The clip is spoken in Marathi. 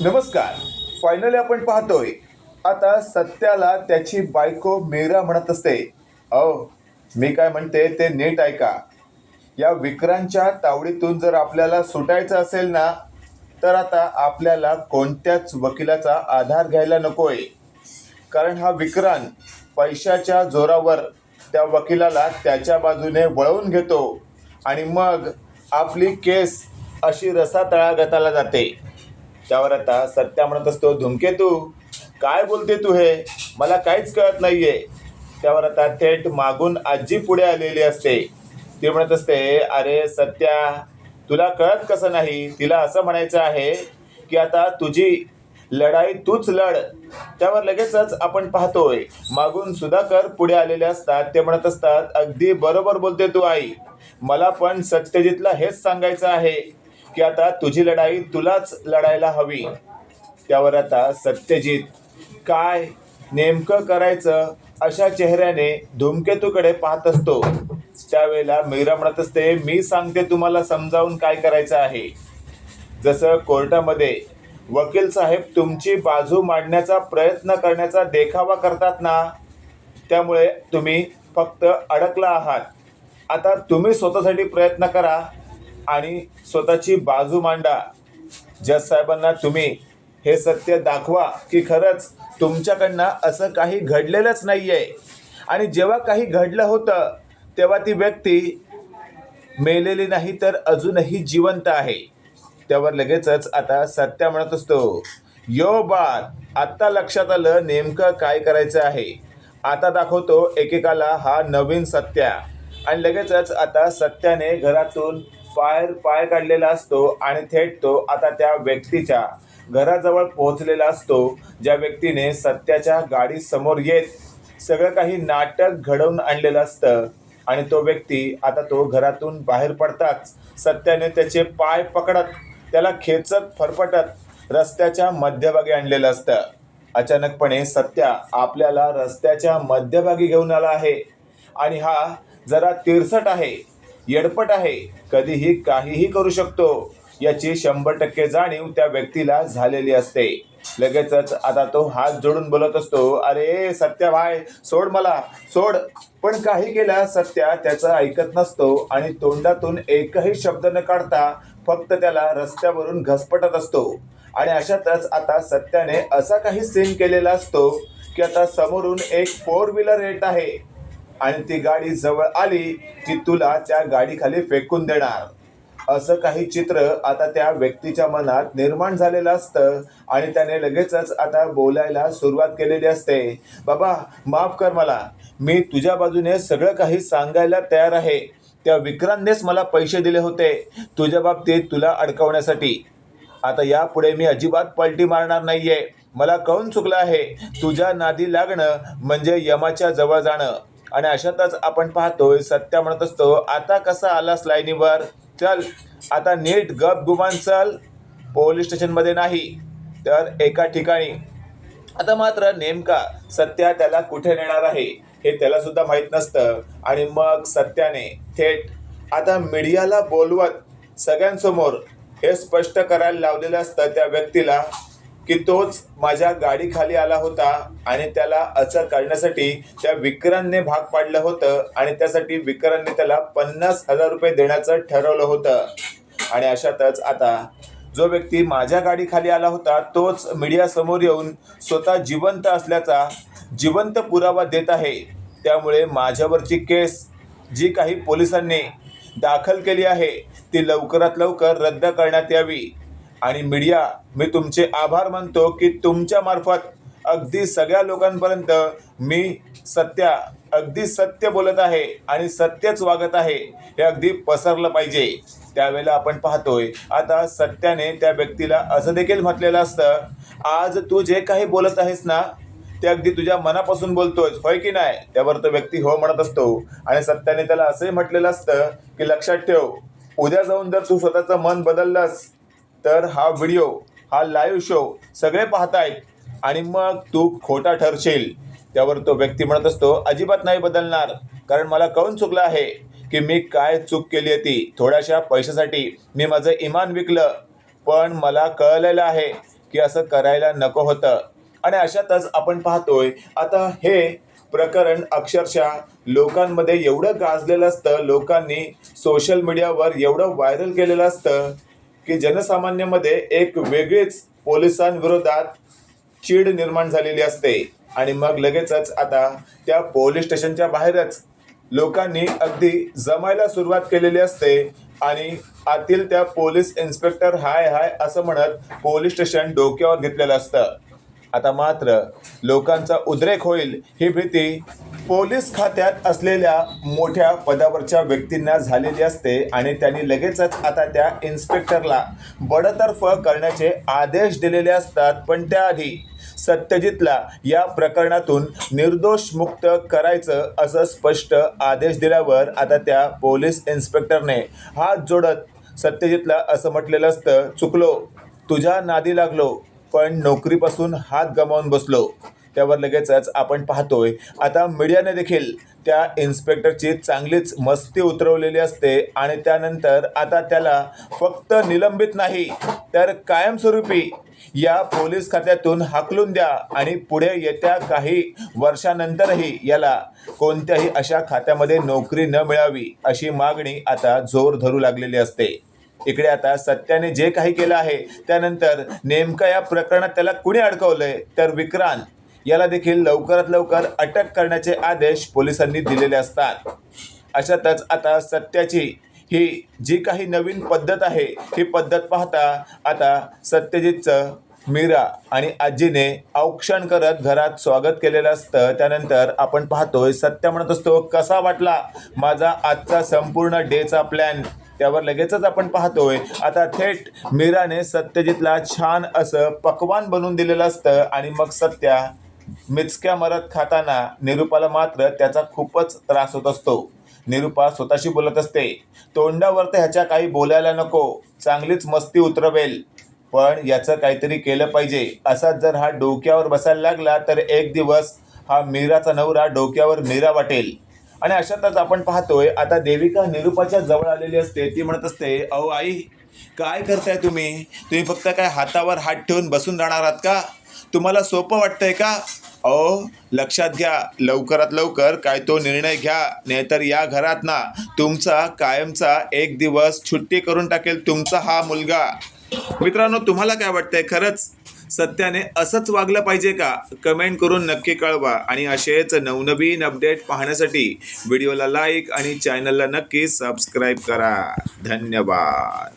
नमस्कार. फायनली आपण पाहतोय. आता सत्याला त्याची बायको मेरा म्हणत असते. अहो मी काय म्हणते ते नीट ऐका. या विक्रांच्या तावडीतून जर आपल्याला सुटायचं असेल ना तर आता आपल्याला कोणत्याच वकिलाचा आधार घ्यायला नकोय. कारण हा विक्रांत पैशाच्या जोरावर त्या वकिलाला त्याच्या बाजूने वळवून घेतो आणि मग आपली केस अशी रसातळागताला जाते. त्यावर आता सत्या म्हणत असतो धुमकेतू काय बोलते तू हे? मला काहीच कळत नाहीये. त्यावर आता थेट मागून आजी पुढे आलेली असते. ती म्हणत असते अरे सत्या तुला कळत कसं नाही? तिला असं म्हणायचं आहे की आता तुझी लढाई तूच लढ. त्यावर लगेचच आपण पाहतोय मागून सुधाकर पुढे आलेले असतात. ते म्हणत असतात अगदी बरोबर बोलते तू आई. मला पण सत्यजितला हेच सांगायचं आहे. की आता तुझी लढाई तुलाच लढायला हवी. त्यावर आता सत्यजित काय नेमकं करायचं अशा चेहऱ्याने धूमकेतूकडे पाहत असतो. त्यावेळेला मीरा म्हणत असते मी सांगते तुम्हाला समजावून काय करायचं आहे. जसं कोर्टामध्ये वकील साहेब तुमची बाजू मांडण्याचा प्रयत्न करण्याचा देखावा करतात ना त्यामुळे तुम्ही फक्त अडकला आहात. आता तुम्ही स्वतःसाठी प्रयत्न करा. आणि स्वतःची बाजू मांडा. जज साहेबांना तुम्ही हे सत्य दाखवा की खरंच तुमच्याकडनं असं काही घडलेलंच नाही आहे आणि जेव्हा काही घडलं होतं तेव्हा ती व्यक्ती मेलेली नाही तर अजूनही जिवंत आहे. त्यावर लगेचच आता सत्या म्हणत असतो यो बात आत्ता लक्षात आलं नेमकं काय करायचं आहे. आता दाखवतो एकेकाला हा नवीन सत्या. आणि लगेचच आता सत्याने घरातून पायर पाय काढलेला असतो आणि थेट तो आता त्या व्यक्तीच्या घराजवळ पोहोचलेला असतो ज्या व्यक्तीने सत्याच्या गाडी समोर येत सगळं काही नाटक घडवून आणलेलं असतं. आणि तो व्यक्ती आता तो घरातून बाहेर पडताच सत्याने त्याचे पाय पकडत त्याला खेचत फरफटत रस्त्याच्या मध्यभागी आणलेलं असतं. अचानकपणे सत्या आपल्याला रस्त्याच्या मध्यभागी घेऊन आला आहे. आणि हा जरा तिरसट आहे. येडपट आहे. कधीही काहीही करू शकतो. याची शंभर टक्के जाणीव त्या व्यक्तीला झालेली असते. लगेचच आता तो हात जोडून बोलत असतो अरे सत्या भाय सोड मला सोड. पण काही केला सत्या त्याचं ऐकत नसतो आणि तोंडातून एकही शब्द न काढता फक्त त्याला रस्त्यावरून घसपटत असतो. आणि अशातच आता सत्याने असा काही सीन केलेला असतो की आता समोरून एक फोर व्हीलर येत आहे. आणि ती गाडी जवळ आली की तुला त्या गाडीखाली फेकून देणार. असं काही चित्र आता त्या व्यक्तीच्या मनात निर्माण झालेलं असतं आणि त्याने लगेचच आता बोलायला सुरुवात केलेली असते. बाबा माफ कर मला. मी तुझ्या बाजूने सगळं काही सांगायला तयार आहे. त्या विक्रांतनेच मला पैसे दिले होते. तुझ्या बाबतीत तुला अडकवण्यासाठी. आता यापुढे मी अजिबात पलटी मारणार नाहीये. मला कळून चुकलं आहे? तुझ्या नादी लागणं म्हणजे यमाच्या जवळ जाणं. आणि अशातच आपण पाहतोय सत्या म्हणत असतो आता कसा आलास लाईनीवर? चल आता नीट गप गुमान चल. पोलीस स्टेशनमध्ये नाही तर एका ठिकाणी. आता मात्र नेमका सत्या त्याला कुठे नेणार आहे हे त्याला सुद्धा माहीत नसतं. आणि मग सत्याने थेट आता मीडियाला बोलवत सगळ्यांसमोर हे स्पष्ट करायला लावलेलं असतं त्या व्यक्तीला. की तोच माझ्या गाडीखाली आला होता आणि त्याला असं करण्यासाठी त्या विक्रांतने भाग पाडलं होतं आणि त्यासाठी विक्रांतने त्याला पन्नास हजार रुपये देण्याचं ठरवलं होतं. आणि अशातच आता जो व्यक्ती माझ्या गाडीखाली आला होता तोच मीडियासमोर येऊन स्वतः जिवंत असल्याचा जिवंत पुरावा देत आहे. त्यामुळे माझ्यावरची केस जी काही पोलिसांनी दाखल केली आहे ती लवकरात लवकर रद्द करण्यात यावी. आणि मीडिया मी तुमचे आभार मानतो की तुमच्या मार्फत अगदी सगळ्या लोकांपर्यंत मी सत्या अगदी सत्य बोलत आहे आणि सत्यच वागत आहे हे अगदी पसरलं पाहिजे. त्यावेळेला आपण पाहतोय आता सत्याने त्या व्यक्तीला असं देखील म्हटलेलं असतं आज तू जे काही बोलत आहेस ना ते अगदी तुझ्या मनापासून बोलतोय होय की नाही? त्यावर तो व्यक्ती हो म्हणत असतो आणि सत्याने त्याला असंही म्हटलेलं असतं की लक्षात ठेव उद्या जाऊन जर तू स्वतःचं मन बदललंस तर हा व्हिडिओ हा लाईव्ह शो सगळे पाहतायत आणि मग तू खोटा ठरशील. त्यावर तो व्यक्ती म्हणत असतो अजिबात नाही बदलणार. कारण मला कळून चुकलं आहे की मी काय चूक केली होती. थोड्याशा पैशासाठी मी माझं इमान विकलं. पण मला कळलेलं आहे की असं करायला नको होतं. आणि अशातच आपण पाहतोय आता हे प्रकरण अक्षरशः लोकांमध्ये एवढं गाजलेलं असतं. लोकांनी सोशल मीडियावर एवढं व्हायरल केलेलं असतं. की जनसामान्यामध्ये एक वेगळीच पोलिसांविरोधात चीड निर्माण झालेली असते. आणि मग लगेचच आता त्या पोलीस स्टेशनच्या बाहेरच लोकांनी अगदी जमायला सुरुवात केलेली असते. आणि आतील त्या पोलीस इन्स्पेक्टर हाय हाय असं म्हणत पोलीस स्टेशन डोक्यावर घेतलेलं असतं. आता मात्र लोकांचा उद्रेक होईल ही भीती पोलीस खात्यात असलेल्या मोठ्या पदावरच्या व्यक्तींना झालेली असते आणि त्यांनी लगेचच आता त्या इन्स्पेक्टरला बडतर्फ करण्याचे आदेश दिलेले असतात. पण त्याआधी सत्यजितला या प्रकरणातून निर्दोष मुक्त करायचं असं स्पष्ट आदेश दिल्यावर आता त्या पोलीस इन्स्पेक्टरने हात जोडत सत्यजितला असं म्हटलेलं असतं चुकलो. तुझ्या नादी लागलो पण नोकरीपासून हात गमावून बसलो. त्यावर लगेचच आपण पाहतोय. आता मीडियाने देखील त्या इन्स्पेक्टरची चांगलीच मस्ती उतरवलेली असते आणि त्यानंतर आता त्याला फक्त निलंबित नाही तर कायमस्वरूपी या पोलीस खात्यातून हाकलून द्या आणि पुढे येत्या काही वर्षानंतरही याला कोणत्याही अशा खात्यामध्ये नोकरी न मिळावी अशी मागणी आता जोर धरू लागलेली असते. इकडे आता सत्याने जे काही केलं आहे त्यानंतर नेमकं या प्रकरणात त्याला कुणी अडकवलंय? तर विक्रांत याला देखील लवकरात लवकर अटक करण्याचे आदेश पोलिसांनी दिलेले असतात. अशातच आता सत्याची ही जी काही नवीन पद्धत आहे ही पद्धत पाहता आता सत्यजितचं मीरा आणि आजीने औक्षण करत घरात स्वागत केलेलं असतं. त्यानंतर आपण पाहतोय सत्य म्हणत असतो कसा वाटला माझा आजचा संपूर्ण डेचा प्लॅन? त्यावर लगेचच आपण पाहतोय आता थेट मीराने सत्यजितला छान असं पकवान बनवून दिलेलं असतं आणि मग सत्या मिचक्या मरत खाताना निरूपाला मात्र त्याचा खूपच त्रास होत असतो. निरूपा स्वतःशी बोलत असते तोंडावर तर ह्याच्या काही बोलायला नको चांगलीच मस्ती उतरवेल पण याचं काहीतरी केलं पाहिजे. असाच जर हा डोक्यावर बसायला लागला तर एक दिवस हा मीराचा नवरा डोक्यावर मीरा वाटेल. आणि अशातच आपण पाहतोय आता देविका निरूपाच्या जवळ आलेली असते. ती म्हणत असते अहो आई काय करताय तुम्ही? तुम्ही फक्त काय हातावर हात ठेवून बसून राहणार आहात का? तुम्हाला सोपं वाटतंय का? अहो लक्षात घ्या लवकरात लवकर काय तो निर्णय घ्या नाहीतर या घरात ना तुमचा कायमचा एक दिवस सुट्टी करून टाकेल तुमचा हा मुलगा. मित्रांनो तुम्हाला काय वाटतंय? खरंच सत्याने असंच वागलं पाहिजे का? कमेंट करून नक्की कळवा. आणि असेच नवनवीन अपडेट पाहण्यासाठी व्हिडिओला लाईक आणि चॅनलला नक्की सबस्क्राईब करा. धन्यवाद.